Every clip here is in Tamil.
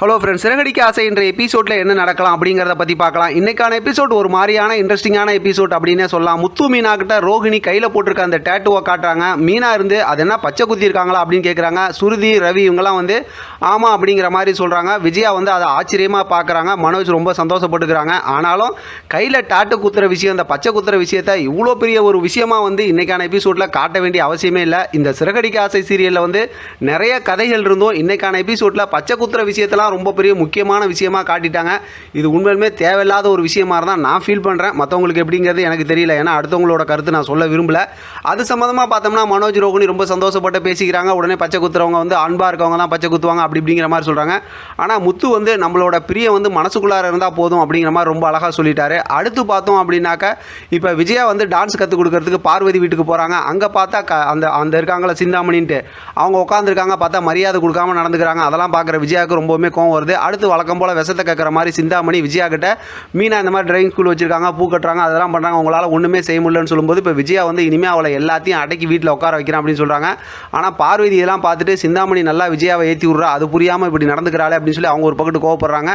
ஹலோ ஃப்ரெண்ட்ஸ் சிறகடிக்க ஆசை என்ற எபிசோடில் என்ன நடக்கலாம் அப்படிங்கிறத பற்றி பார்க்கலாம். இன்னைக்கான எபிசோட் ஒரு மாதிரியான இன்ட்ரெஸ்டிங்கான எபிசோட் அப்படின்னே சொல்லலாம். முத்து மீனா கிட்ட ரோஹிணி கையில் போட்டிருக்க அந்த டேட்டுவை காட்டுறாங்க. மீனா இருந்து அது என்ன பச்சை குத்தி இருக்காங்களா அப்படின்னு கேட்குறாங்க சுருதி ரவி இவங்கெல்லாம் வந்து ஆமாம் அப்படிங்கிற மாதிரி சொல்கிறாங்க விஜயா வந்து அதை ஆச்சரியமாக பார்க்குறாங்க மனோஜ் ரொம்ப சந்தோஷப்பட்டுக்கிறாங்க. ஆனாலும் கையில் டாட்டு குத்துற விஷயம் இந்த பச்சை குத்துற விஷயத்த இவ்வளோ பெரிய ஒரு விஷயமா வந்து இன்னைக்கான எபிசோடில் காட்ட வேண்டிய அவசியமே இல்லை. இந்த சிறகடிக்க ஆசை சீரியலில் வந்து நிறைய கதைகள் இருந்தும் இன்னைக்கான எபிசோடில் பச்சை குத்துற விஷயத்தெல்லாம் ரொம்ப பெரிய முக்கியமான விஷயமா காட்டிட்டாங்க. இது உண்மையிலுமே தேவையில்லாத ஒரு விஷயமா இருந்தால் நான் ஃபீல் பண்ணுறேன் மற்றவங்களுக்கு எப்படிங்கிறது எனக்கு தெரியல. ஏன்னா அடுத்தவங்களோட கருத்து நான் சொல்ல விரும்பல. அது சம்மந்தமாக பார்த்தோம்னா மனோஜ் ரோகிணி ரொம்ப சந்தோஷப்பட்டு பேசிக்கிறாங்க. உடனே பச்சை குத்துறவங்க வந்து அன்பாக இருக்கவங்க தான் பச்சை குத்துவாங்க அப்படி இப்படிங்கிற மாதிரி சொல்கிறாங்க ஆனால் முத்து வந்து நம்மளோட பிரிய வந்து மனசுக்குள்ளார இருந்தால் போதும் அப்படிங்கிற மாதிரி ரொம்ப அழகாக சொல்லிட்டாரு. அடுத்து பார்த்தோம் அப்படின்னாக்க இப்போ விஜயா வந்து டான்ஸ் கற்றுக் கொடுக்கறதுக்கு பார்வதி வீட்டுக்கு போகிறாங்க அங்கே பார்த்தா க அந்த அந்த இருக்காங்களா சிந்தாமணின்ட்டு. அவங்க உட்காந்துருக்காங்க பார்த்தா மரியாதை கொடுக்காம நடந்துக்கிறாங்க. அதெல்லாம் பார்க்குற விஜயாவுக்கு ரொம்பவுமே கோவம் வருது. அடுத்து வழக்கம் போல் விஷத்தை கேட்குற மாதிரி சிந்தாமணி விஜயா கிட்ட மீனா இந்த மாதிரி டிரைவிங் ஸ்கூல் வச்சிருக்காங்க பூ கட்டுறாங்க அதெல்லாம் பண்ணுறாங்க உங்களால் ஒன்றுமே செய்ய முடியலன்னு சொல்லும்போது இப்போ விஜயா வந்து இனிமேல் அவளை எல்லாத்தையும் அடக்கி வீட்டில் உட்கார வைக்கிறேன் அப்படின்னு சொல்கிறாங்க ஆனால் பார்வதி இதெல்லாம் பார்த்துட்டு சிந்தாமணி நல்லா விஜயாவை ஏற்றி விட்றா அது புரியாமல் இப்படி நடந்துக்கிறாளே அப்படின்னு சொல்லி அவங்க ஒரு பக்கத்து கோவப்படுறாங்க.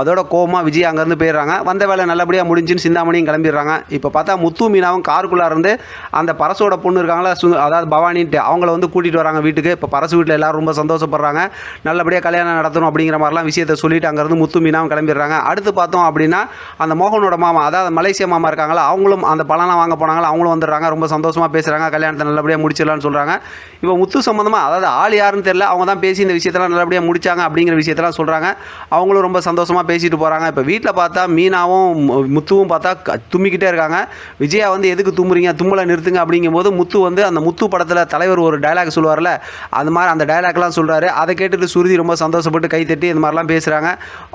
அதோட கோவமாக விஜய் அங்கேருந்து போயிடுறாங்க. வந்த வேலை நல்லபடியாக முடிஞ்சுன்னு சிந்தாமணியும் கிளம்பிடுறாங்க. இப்போ பார்த்தா முத்து மீனாவும் காருக்குள்ளே இருந்து அந்த பரசோட பொண்ணு இருக்காங்களா சு அதாவது பவானின்ட்டு அவங்கள வந்து கூட்டிகிட்டு வராங்க வீட்டுக்கு. இப்போ பரசு வீட்டில் எல்லாரும் ரொம்ப சந்தோஷப்படுறாங்க. நல்லபடியாக கல்யாணம் நடத்தணும் அப்படிங்கிற மாதிரிலாம் விஷயத்த சொல்லிட்டு அங்கேருந்து முத்து மீனாவும் கிளம்பிடுறாங்க. அடுத்து பார்த்தோம் அப்படின்னா அந்த மோகனோட மாமா அதாவது மலேசியா மாமா இருக்காங்களா அவங்களும் அந்த பழம்லாம் வாங்க போனாங்களா அவங்களும் வந்துடுறாங்க ரொம்ப சந்தோஷமாக பேசுகிறாங்க கல்யாணத்தை நல்லபடியாக முடிச்சிடலாம்னு சொல்கிறாங்க இப்போ முத்து சம்மந்தமாக அதாவது ஆள் யாருன்னு தெரியல அவங்க தான் பேசி இந்த விஷயத்தெல்லாம் நல்லபடியாக முடிச்சாங்க அப்படிங்கிற விஷயத்தெல்லாம் சொல்கிறாங்க அவங்களும் ரொம்ப சந்தோஷமாக பேசிட்டு போகிறாங்க இப்போ வீட்டில் பார்த்தா மீனாவும் முத்துவும் பார்த்தா க- தும்மிக்கிட்டே இருக்காங்க. விஜயா வந்து எதுக்கு தும்புறீங்க? தும்மலை நிறுத்துங்க. அப்படிங்கும்போது முத்து வந்து அந்த முத்து படத்தில் தலைவர் ஒரு டைலாக் சொல்லுவார்ல அது மாதிரி அந்த டைலாக்லாம் சொல்கிறாரு அதை கேட்டுட்டு சுருதி ரொம்ப சந்தோஷப்பட்டு கை தட்டி இந்த மாதிரிலாம் பேசுகிறாங்க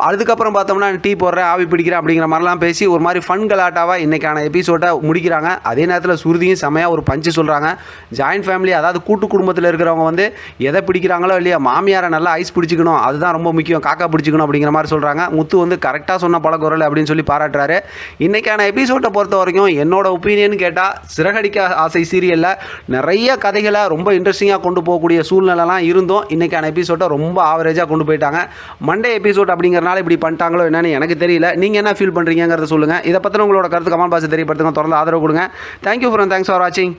அதுக்கப்புறம் பார்த்தோம்னா டீ போடுறேன் ஆவி பிடிக்கிறேன் அப்படிங்கிற மாதிரிலாம் பேசி ஒரு மாதிரி ஃபன் கலாட்டாவாக இன்றைக்கான எபிசோட்டை முடிக்கிறாங்க. அதே நேரத்தில் சுருதியும் செமையாக ஒரு பஞ்சு சொல்கிறாங்க ஜாயின்ட் ஃபேமிலி அதாவது கூட்டு குடும்பத்தில் இருக்கிறவங்க வந்து எதை பிடிக்கிறாங்களோ இல்லையா மாமியாரை நல்லா ஐஸ் பிடிச்சிக்கணும் அதுதான் ரொம்ப முக்கியம் காக்கா பிடிச்சிக்கணும் அப்படிங்கிற மாதிரி சொல்கிறாங்க முத்து வந்து கரெக்டாக சொன்ன பழகுறல் அப்படின்னு சொல்லி பாராட்டுறாரு. இன்றைக்கான எபிசோட்டை பொறுத்த வரைக்கும் என்னோட ஒப்பீனியன் கேட்டால் சிறகடிக்க ஆசை சீரியலில் நிறைய கதைகளை ரொம்ப இன்ட்ரெஸ்டிங்காக கொண்டு போகக்கூடிய சூழ்நிலைலாம் இருந்தும் இன்றைக்கான எபிசோட்டை ரொம்ப ஆவரேஜாக கொண்டு போயிட்டாங்க. மண்டே எபிசோட் அப்படிங்கிறனால இப்படி பண்ணிட்டாங்களோ என்னன்னு எனக்கு தெரியல. நீங்கள் என்ன ஃபீல் பண்ணுறீங்கிறத சொல்லுங்கள் இதை பற்றின உங்களோட கருத்து கமெண்ட் பாக்ஸ் தெரியப்படுத்துங்க. தொடர்ந்து ஆதரவு கொடுங்க. தேங்க்யூ ஃபார் தேங்க்ஸ் ஃபார் வாட்சிங்